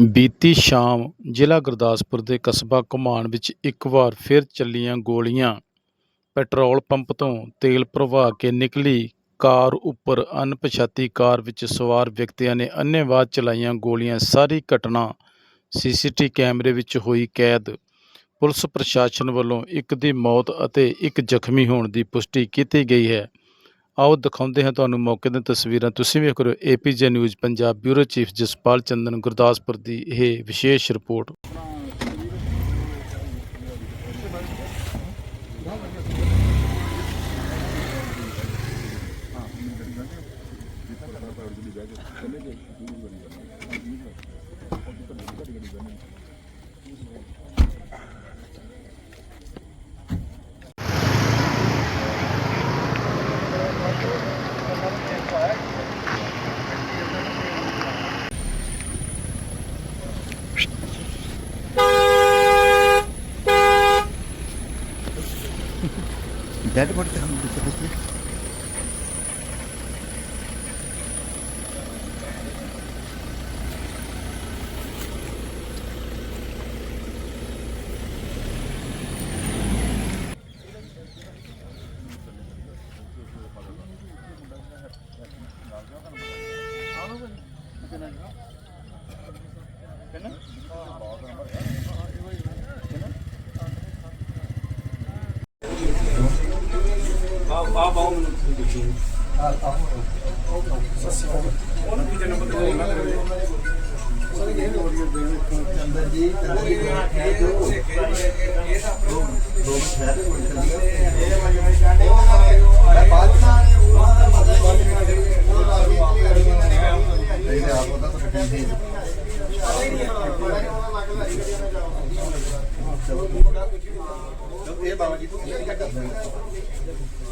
ਬੀਤੀ ਸ਼ਾਮ ਜ਼ਿਲ੍ਹਾ ਗੁਰਦਾਸਪੁਰ ਦੇ ਕਸਬਾ ਘੁਮਾਣ ਵਿੱਚ ਇੱਕ ਵਾਰ ਫਿਰ ਚੱਲੀਆਂ ਗੋਲੀਆਂ। ਪੈਟਰੋਲ ਪੰਪ ਤੋਂ ਤੇਲ ਭਰਵਾ ਕੇ ਨਿਕਲੀ ਕਾਰ ਉੱਪਰ ਅਣਪਛਾਤੀ ਕਾਰ ਵਿੱਚ ਸਵਾਰ ਵਿਅਕਤੀਆਂ ਨੇ ਅੰਨ੍ਹੇਵਾਹ ਚਲਾਈਆਂ ਗੋਲੀਆਂ। ਸਾਰੀ ਘਟਨਾ ਸੀਸੀਟੀ ਕੈਮਰੇ ਵਿੱਚ ਹੋਈ ਕੈਦ। ਪੁਲਿਸ ਪ੍ਰਸ਼ਾਸਨ ਵੱਲੋਂ ਇੱਕ ਦੀ ਮੌਤ ਅਤੇ ਇੱਕ ਜ਼ਖਮੀ ਹੋਣ ਦੀ ਪੁਸ਼ਟੀ ਕੀਤੀ ਗਈ ਹੈ। ਆਓ ਦਿਖਾਉਂਦੇ ਹਾਂ ਤੁਹਾਨੂੰ ਮੌਕੇ ਦੀਆਂ ਤਸਵੀਰਾਂ। ਤੁਸੀਂ ਵੇਖ ਰਹੇ ਹੋ APJ news Punjab bureau chief Jaspal Chandan Gurdaspur ਦੀ ਇਹ ਵਿਸ਼ੇਸ਼ ਰਿਪੋਰਟ। എല്ലാവരും പഠിക്കാൻ വിളിച്ചപ്പോൾ പിന്നെ ਡੈਡ ਬੋਡੀ ਤੇ ਹਮ ਦਿੱਤੇ ਬਸ ਇਹ ਲੱਗ ਰਿਹਾ ਹਾਲੇ ਬੈਠੇ ਇਹਨਾਂ ਦਾ ਸ਼ੀਸ਼ਾ ਹੋ ਗਿਆ ਕੌਣ ਹਾਂ ਕੀ ਗੱਲ ਹੈ ਸ਼ੀਸ਼ਾ ਡਾਊਨ ਕਰ ਆਵੇ ਗੱਡੀ ਗੱਡੀ ਉਹ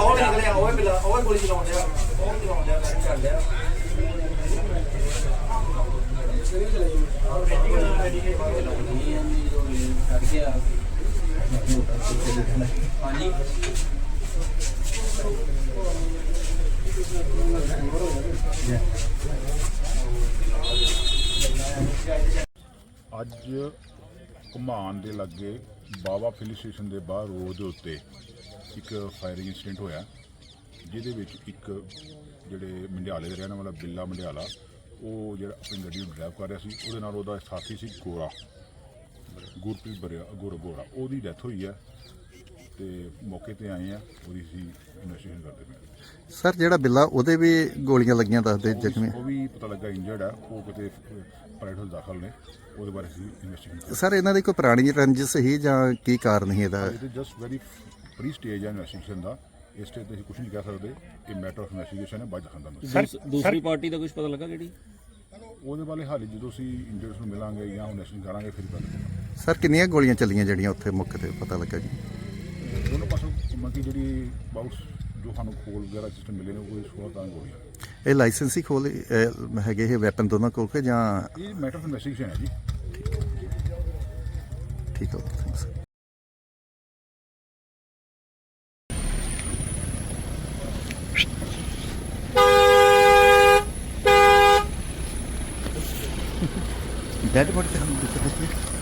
ਉਹ ਨਿਕਲਿਆ ਉਹ ਬਿਲਾ ਉਹ ਗੋਲੀ ਚਲਾਉਣ ਡਿਆ ਉਹ ਚਲਾਉਣ ਡਿਆ ਕਰ ਕਰ ਲਿਆ ਹਾਂਜੀ ਅੱਜ ਘੁਮਾਨ ਦੇ ਲਾਗੇ ਬਾਵਾ ਫਿਲ ਸਟੇਸ਼ਨ ਦੇ ਬਾਹਰ ਰੋਡ ਦੇ ਉੱਤੇ ਇੱਕ ਫਾਇਰਿੰਗ ਇਨਸੀਡੈਂਟ ਹੋਇਆ, ਜਿਹਦੇ ਵਿੱਚ ਇੱਕ ਜਿਹੜੇ ਮੰਡਿਆਲੇ ਦੇ ਰਹਿਣ ਵਾਲਾ ਬਿੱਲਾ ਮੰਡਿਆਲਾ, ਉਹ ਜਿਹੜਾ ਆਪਣੀ ਗੱਡੀ ਨੂੰ ਡਰਾਈਵ ਕਰ ਰਿਹਾ ਸੀ, ਉਹਦੇ ਨਾਲ ਉਹਦਾ ਸਾਥੀ ਸੀ ਗੋਰਾ। ਗੁਰਪ੍ਰੀਤ ਬਰਿਆ ਗੋਰਾ ਗੋਰਾ ਉਹਦੀ ਡੈਥ ਹੋਈ ਹੈ ਤੇ ਮੌਕੇ ਤੇ ਆਏ ਆ ਉਹਦੀ ਸੀ ਇਨਵੈਸਟੀਗੇਸ਼ਨ ਕਰਦੇ ਪਏ। ਸਰ ਜਿਹੜਾ ਬਿੱਲਾ ਉਹਦੇ ਵੀ ਗੋਲੀਆਂ ਲੱਗੀਆਂ ਦੱਸਦੇ ਜ਼ਖਮੀ? ਉਹ ਵੀ ਪਤਾ ਲੱਗਾ ਇੰਜਰਡ ਹੈ ਉਹ ਕਿਤੇ ਪ੍ਰਾਈਵੇਟ ਹਸਪਤਾਲ ਦਾਖਲ ਨੇ ਉਹਦੇ ਬਾਰੇ ਅਸੀਂ ਇਨਵੈਸਟੀਗੇਸ਼ਨ ਸਰ ਇਹਨਾਂ ਦੀ ਕੋਈ ਪੁਰਾਣੀ ਰੰਜਿਸ਼ ਸੀ ਜਾਂ ਕੀ ਕਾਰਨ ਸੀ ਇਹਦਾ? It is just very pre stage ਹੈ ਇਨਵੈਸਟੀਗੇਸ਼ਨ ਦਾ ਇਸ ਸਟੇਜ ਤੇ ਅਸੀਂ ਕੁਝ ਨਹੀਂ ਕਹਿ ਸਕਦੇ ਇਹ ਮੈਟਰ ਆਫ ਇਨਵੈਸਟੀਗੇਸ਼ਨ ਹੈ ਬਾਅਦ ਦਿਖਾਉਂਦਾ ਮੈਂ ਦੂਸ- ਦੂਸਰੀ ਪਾਰਟੀ ਦਾ ਕੁਝ ਪਤਾ ਲੱਗਾ ਕਿਹੜੀ? ਉਹਦੇ ਬਾਰੇ ਹਾਲੇ ਜਦੋਂ ਅਸੀਂ ਇੰਜਰਸ ਨੂੰ ਮਿਲਾਂਗੇ ਜਾਂ ਇਨਵੈਸਟੀਗੇਸ਼ਨ ਕਰਾਂਗੇ ਫਿਰ ਪਤਾ ਲੱਗੇਗਾ। ਸਰ ਕਿੰਨੀਆਂ ਗੋਲੀਆਂ ਚੱਲੀਆਂ ਜਿਹੜੀਆਂ ਉੱਥੇ ਮੌਕੇ ਤੇ ਪਤਾ ਲੱਗਾ ਜੀ? ਦੋਨੋਂ ਪਾਸੋਂ ਮਤਲਬ ਜਿਹੜੀ ਬਾਕਸ ਜੋ ਸਾਨੂੰ ਖੋਲ ਵਗੈਰਾ ਸਿਸਟਮ ਮਿਲੇ ਨੇ ਉਹ 16 ਤਾਂ ਗੋਲੀਆਂ। ਇਹ ਲਾਇਸੈਂਸੀ ਖੋਲ ਅਹ, ਹੈਗੇ ਇਹ ਵੈਪਨ ਦੋਨਾਂ ਕੋਲ ਕੇ ਜਾਂ ਇਹ ਮੈਟਰ ਆਫ ਇਨਵੈਸਟੀਗੇਸ਼ਨ ਹੈ ਜੀ। ਠੀਕ ਹੋ ਥੈਂਕਸ ਡੈਡ ਬੋਡੀ ਤੇ ਹਮ ਦਿੱਤੇ ਬਸ